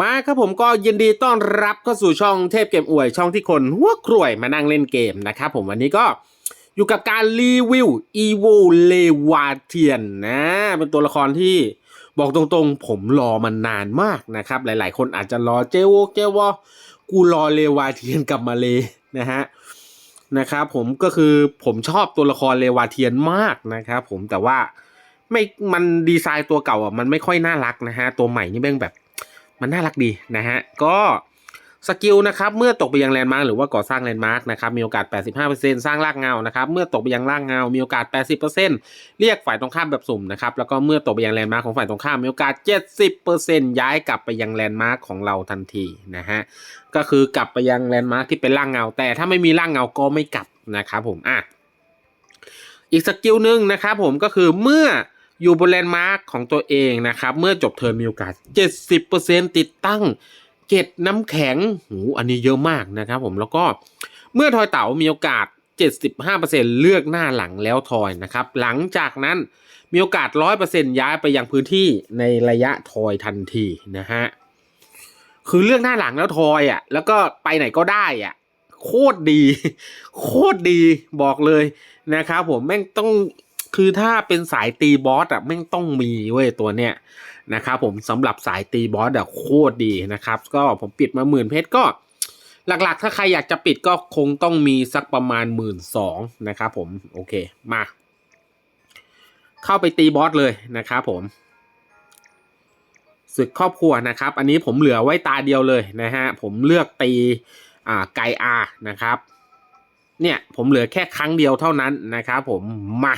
มาครับผมก็ยินดีต้อนรับเข้าสู่ช่องเทพเกมอวยช่องที่คนหัวครวยมานั่งเล่นเกมนะครับผมวันนี้ก็อยู่กับการรีวิว e v o l e v a t i a n นะเป็นตัวละครที่บอกตรงๆ ผมรอมันนานมากนะครับ หลายๆ คนอาจจะรอเจโวเจวอกูรอเลวาเทียนกลับมาเลยนะฮะนะครับผมก็คือผมชอบตัวละครเลวาเทียนมากนะครับผมแต่ว่าไม่มันดีไซน์ตัวเก่าอะมันไม่ค่อยน่ารักนะฮะตัวใหม่นี่แม่งแบบ มันน่ารักดีนะฮะ ก็สกิลนะครับเมื่อตกไปยังแลนด์มาร์กหรือว่าก่อสร้างแลนด์มาร์กนะครับมีโอกาส 85%สร้างรากเงานะครับเมื่อตกไปยังรากเงา มีโอกาส 80%เรียกฝ่ายตรงข้ามแบบสุ่มนะครับแล้วก็เมื่อตกไปยังแลนด์มาร์กของฝ่ายตรงข้ามมีโอกาส 70%ย้ายกลับไปยังแลนด์มาร์กของเราทันทีนะฮะก็คือกลับไปยังแลนด์มาร์กที่เป็นร่างเงา แต่ถ้าไม่มีร่างเงาก็ไม่กลับนะครับผมอะอีกสกิลหนึ่งนะครับผมก็คือเมื่อ อยู่บนแลนด์มาร์กของตัวเองนะครับ เมื่อจบเทอมมีโอกาส 70%ติดตั้งเกตน้ำแข็งหูอันนี้เยอะมากนะครับผมแล้วก็เมื่อทอยเต๋ามีโอกาส 75%เลือกหน้าหลังแล้วทอยนะครับ หลังจากนั้นมีโอกาส 100%ย้ายไปยังพื้นที่ในระยะทอยทันทีนะฮะคือเลือกหน้าหลังแล้วทอยอะ แล้วก็ไปไหนก็ได้อะโคตรดี โคตรดีบอกเลยนะครับผมแม่งต้อง คือถ้าเป็นสายตีบอสอะแม่งต้องมีเว้ยตัวเนี้ยนะครับผมสำหรับสายตีบอสอะโคตรดีนะครับ ก็ผมปิดมาหมื่นเพชรก็ หลักๆ ถ้าใครอยากจะปิดก็คงต้องมีสักประมาณหมื่นสองนะครับผมโอเคมา เข้าไปตีบอสเลยนะครับผมศึกครอบครัวนะครับ อันนี้ผมเหลือไว้ตาเดียวเลยนะฮะ ผมเลือกตีอ่าไกอานะครับ เนี่ยผมเหลือแค่ครั้งเดียวเท่านั้นนะครับผมมา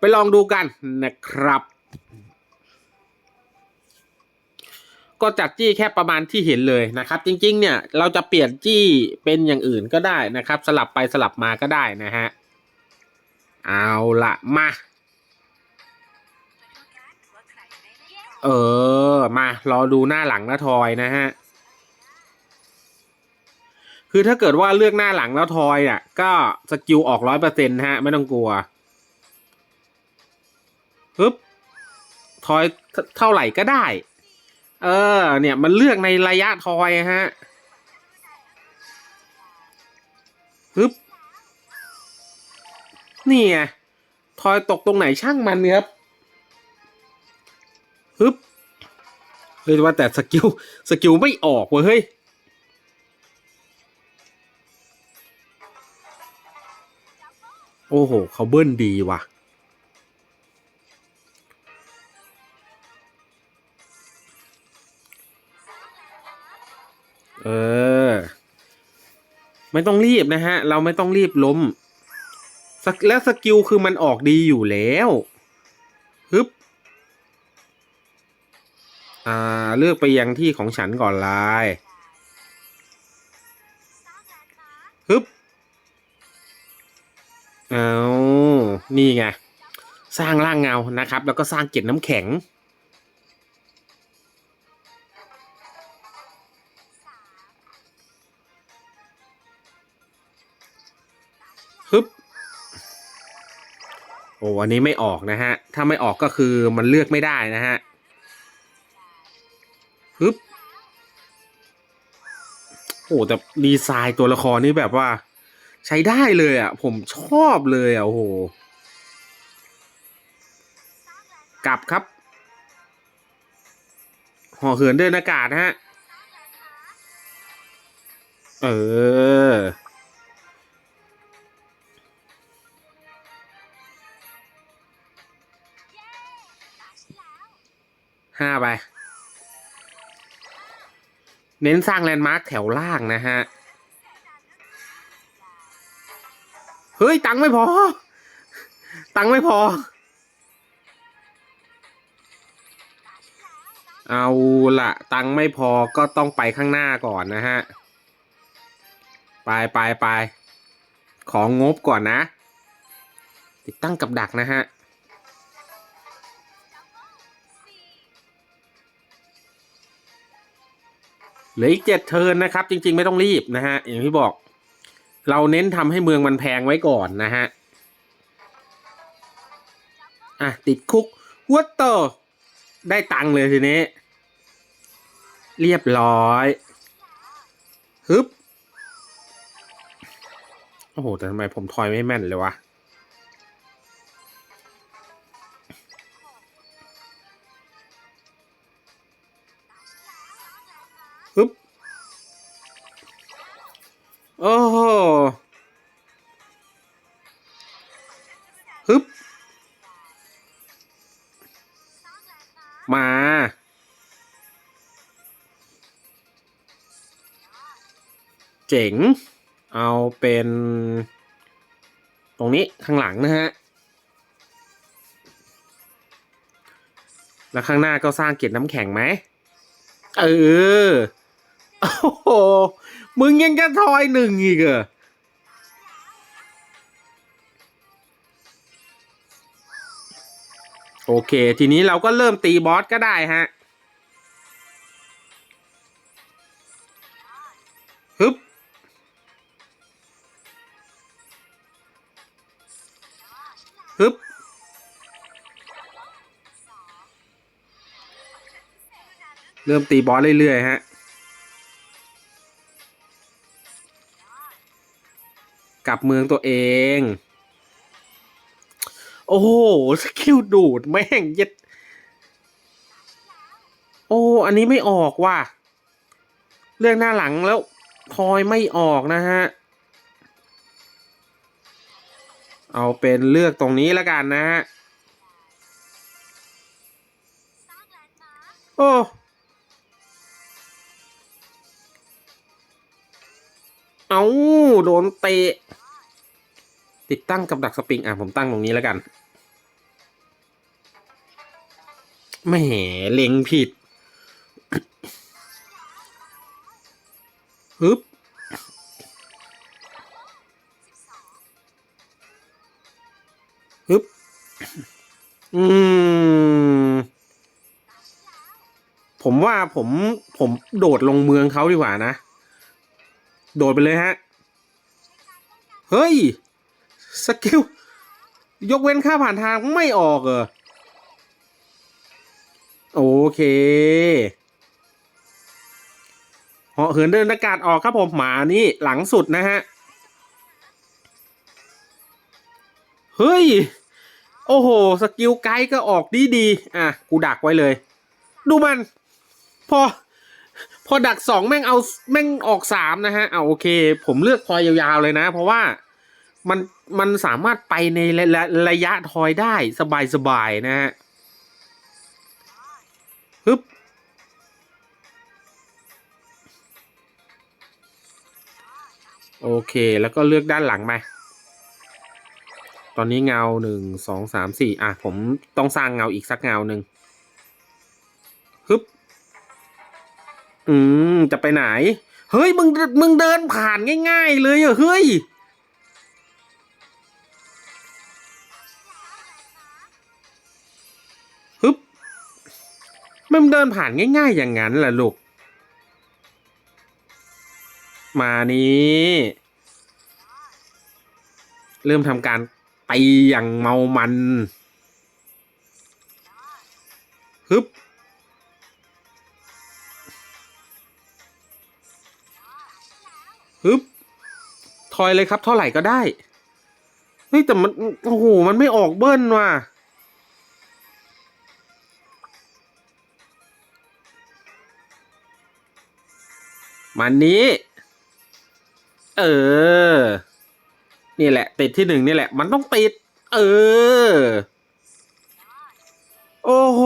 ไปลองดูกันนะครับ ก็จัดจี้แค่ประมาณที่เห็นเลยนะครับ จริงๆ เนี่ยเราจะเปลี่ยนจี้เป็นอย่างอื่นก็ได้นะครับ สลับไปสลับมาก็ได้นะฮะ เอาละมา เออ มารอดูหน้าหลังแล้วทอยนะฮะคือถ้าเกิดว่าเลือกหน้าหลังแล้วทอยอะก็สกิลออกร้อยเปอร์เซ็นต์ฮะ ไม่ต้องกลัว ปึ๊บทอยเท่าไหร่ก็ได้ เออ เนี่ยมันเลือกในระยะทอยฮะปึ๊บนี่ไงทอยตกตรงไหนช่างมันครับปึ๊บเรียกว่าแต่สกิลสกิลไม่ออกเว้ยเฮ้ยโอ้โหเขาเบิ้ลดีว่ะ เออ ไม่ต้องรีบนะฮะ เราไม่ต้องรีบล้ม และสกิลคือมันออกดีอยู่แล้วฮึบอ่า เลือกไปยังที่ของฉันก่อนลายฮึบเอานี่ไง สร้างร่างเงานะครับ แล้วก็สร้างเกล็ดน้ำแข็ง โอ้อันนี้ไม่ออกนะฮะ ถ้าไม่ออกก็คือมันเลือกไม่ได้นะฮะฮึบโอ้แต่ดีไซน์ตัวละครนี่แบบว่า ใช้ได้เลยอะ ผมชอบเลยอะโอ้โหกลับครับห่อเหินเดินอากาศนะฮะ เออ เน้นสร้างแลนด์มาร์คแถวล่างนะฮะ เฮ้ย ตังค์ไม่พอ ตังค์ไม่พอ เอาละตังค์ไม่พอก็ต้องไปข้างหน้าก่อนนะฮะ ไปไปไปของงบก่อนนะ ติดตั้งกับดักนะฮะ เหลืออีกเจ็ดเทิร์นนะครับ จริง ๆ ไม่ต้องรีบนะฮะอย่างที่บอก เราเน้นทำให้เมืองมันแพงไว้ก่อนนะฮะอะติดคุกวัตเตอร์ได้ตังค์เลยทีนี้ เรียบร้อยฮึบโอ้โห แต่ทำไมผมทอยไม่แม่นเลยวะ เจ๋ง เอาเป็น ตรงนี้ข้างหลังนะฮะ แล้วข้างหน้าก็สร้างเกล็ดน้ำแข็งไหม เออ โอ้โห มึงยังจะทอยหนึ่งอีกเหรอโอเค ทีนี้เราก็เริ่มตีบอสก็ได้ฮะ เริ่มตีบอสเรื่อยๆฮะกลับเมืองตัวเอง โอ้โห สกิลดูดแม่งเย็ด โอ้ อันนี้ไม่ออกว่ะ เรื่องหน้าหลังแล้วทอยไม่ออกนะฮะ เอาเป็นเลือกตรงนี้แล้วกันนะฮะ โอ้ เอาโดนเตะ ติดตั้งกับดักสปริง อะ ผมตั้งตรงนี้แล้วกันแหมเล็งผิดฮึบฮึบ อืม ผมว่าผมผมโดดลงเมืองเขาดีกว่านะ โดดไปเลยฮะ เฮ้ย สกิล ยกเว้นค่าผ่านทางไม่ออกเหรอ โอเคเหาะเหินเดินอากาศออกครับผมหมานี่หลังสุดนะฮะ เฮ้ย โอ้โห สกิลไกด์ก็ออกดีดี อะ กูดักไว้เลย ดูมัน พอ พอดักสองแม่งเอาแม่งออกสามนะฮะเอาโอเค ผมเลือกทอยยาวๆเลยนะ เพราะว่ามันมันสามารถไปในระระระยะทอยได้สบายๆนะฮะฮึบโอเค แล้วก็เลือกด้านหลังมตอนนี้เงาหนึ่งสองสามสี่อะ ผมต้องสร้างเงาอีกสักเงาหนึ่งฮึบ อืม จะไปไหน เฮ้ย มึง มึงเดินผ่านง่าย ๆ เลยเหรอเฮ้ย ฮึบ มันเดินผ่านง่าย ๆ อย่างนั้นแหละลูก มานี้ เริ่มทำการตีอย่างเมามัน ฮึบ ฮึบทอยเลยครับเท่าไหร่ก็ได้เฮ้ยแต่มันโอ้โหมันไม่ออกเบิ้ลว่ะมันนี้ เออ นี่แหละ ติดที่หนึ่งนี่แหละ มันต้องติด เออ โอ้โห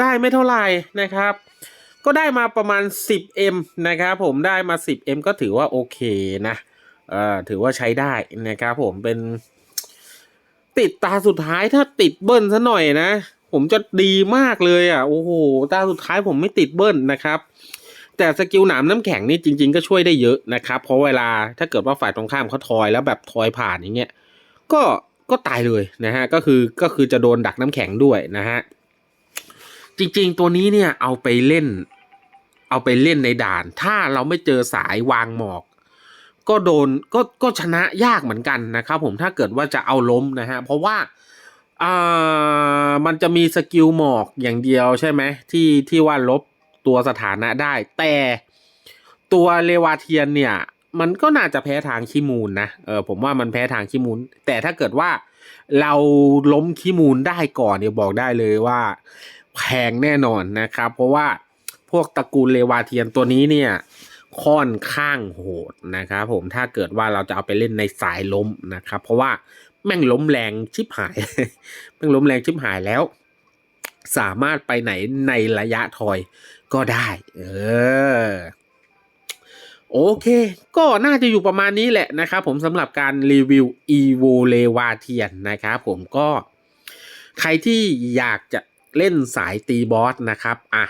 ได้ไม่เท่าไหร่นะครับ ก็ได้มาประมาณ 10M นะครับผมได้มา 10M ก็ถือว่าโอเคนะเอ่อถือว่าใช้ได้นะครับผมเป็นติดตาสุดท้ายถ้าติดเบิ้ลซะหน่อยนะ ผมจะดีมากเลยอะโอ้โหตาสุดท้ายผมไม่ติดเบิ้ลนะครับแต่สกิลหนามน้ำแข็งนี่จริง ๆ ก็ช่วยได้เยอะนะครับ เพราะเวลาถ้าเกิดว่าฝ่ายตรงข้ามเขาทอยแล้วแบบทอยผ่านอย่างเงี้ยก็ก็ตายเลยนะฮะก็คือก็คือจะโดนดักน้ำแข็งด้วยนะฮะจริง ๆ ตัวนี้เนี่ยเอาไปเล่น เอาไปเล่นในด่าน ถ้าเราไม่เจอสายวางหมอก ก็โดนก็ก็ชนะยากเหมือนกันนะครับผมถ้าเกิดว่าจะเอาล้มนะฮะเพราะว่าอ่ามันจะมีสกิลหมอกอย่างเดียวใช่ไหมที่ที่ว่าลบตัวสถานะได้ แต่ตัวเลวาเทียนเนี่ย มันก็น่าจะแพ้ทางขี้มูลนะเออผมว่ามันแพ้ทางขี้มูล แต่ถ้าเกิดว่าเราล้มขี้มูลได้ก่อนเนี่ยบอกได้เลยว่าแพงแน่นอนนะครับ เพราะว่า พวกตระกูลเลวาเทียนตัวนี้เนี่ยค่อนข้างโหดนะครับผมถ้าเกิดว่าเราจะเอาไปเล่นในสายล้มนะครับ เพราะว่าแม่งล้มแรงชิบหาย แม่งล้มแรงชิบหายแล้ว สามารถไปไหนในระยะทอยก็ได้ เออโอเค ก็น่าจะอยู่ประมาณนี้แหละนะครับผมสำหรับการรีวิว evo l e v a t i a n นะครับผมก็ ใครที่อยากจะเล่นสายตีบอสนะครับ อะ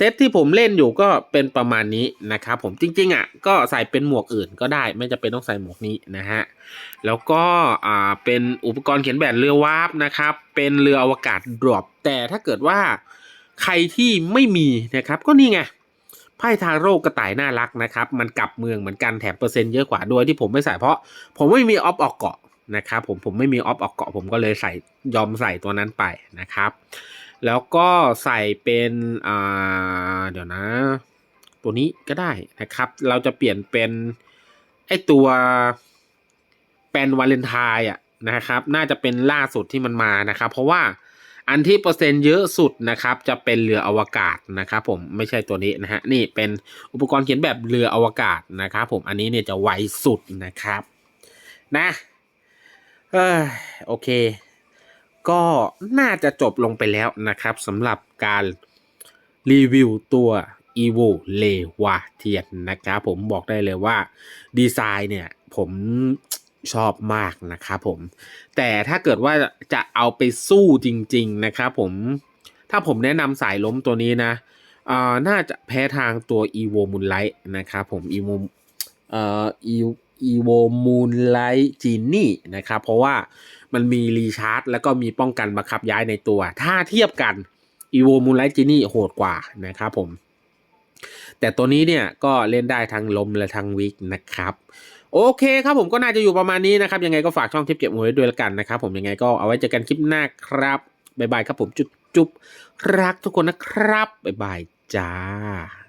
เซตที่ผมเล่นอยู่ก็เป็นประมาณนี้นะครับผมจริงๆอะก็ใส่เป็นหมวกอื่นก็ได้ ไม่จะเป็นต้องใส่หมวกนี้นะฮะแล้วก็อ่าเป็นอุปกรณ์เขียนแบบเรือวาร์ปนะครับ เป็นเรืออวกาศดรอปแต่ถ้าเกิดว่าใครที่ไม่มีนะครับก็นี่ไงไพ่ทาโร่กระต่ายน่ารักนะครับ มันกลับเมืองเหมือนกันแถมเปอร์เซ็นต์เยอะกว่าโดยที่ผมไม่ใส่เพราะ ผมไม่มีออฟออกเกาะนะครับผมผมไม่มีออฟออกเกาะผมก็เลยใส่ยอมใส่ตัวนั้นไปนะครับ แล้วก็ใส่เป็นอ่าเดี๋ยวนะ ตัวนี้ก็ได้นะครับ เราจะเปลี่ยนเป็นไอตัวเป็นวาเลนไทน์อะนะครับ น่าจะเป็นล่าสุดที่มันมานะครับ เพราะว่าอันที่เปอร์เซ็นต์เยอะสุดนะครับ จะเป็นเรืออวกาศนะครับ ผมไม่ใช่ตัวนี้นะฮะนี่เป็นอุปกรณ์เขียนแบบเรืออวกาศนะครับ ผมอันนี้เนี่ยจะไวสุดนะครับ นะ เออโอเค ก็น่าจะจบลงไปแล้วนะครับสำหรับการรีวิวตัว evo l e v a t i a n นะครับผมบอกได้เลยว่าดีไซน์เนี่ยผมชอบมากนะครับผม แต่ถ้าเกิดว่าจะเอาไปสู้จริง ๆ นะครับผมถ้าผมแนะนำสายล้มตัวนี้นะอ่าน่าจะแพ้ทางตัว evo moonlight นะครับผม evo เอ่อ evo moonlight genie นะครับ เพราะว่ามันมีรีชาร์จแล้วก็มีป้องกันบังคับย้ายในตัว ถ้าเทียบกัน evo moonlight genie โหดกว่านะครับผม แต่ตัวนี้เนี่ยก็เล่นได้ทั้งลมและทั้งวิกนะครับโอเคครับผมก็น่าจะอยู่ประมาณนี้นะครับยังไงก็ฝากช่องทิปเก็บหวยด้วยละกันนะครับผมยังไงก็เอาไว้เจอกันคลิปหน้าครับบ๊ายบายครับผมจุ๊บจุ๊บรักทุกคนนะครับบ๊ายบายจ้า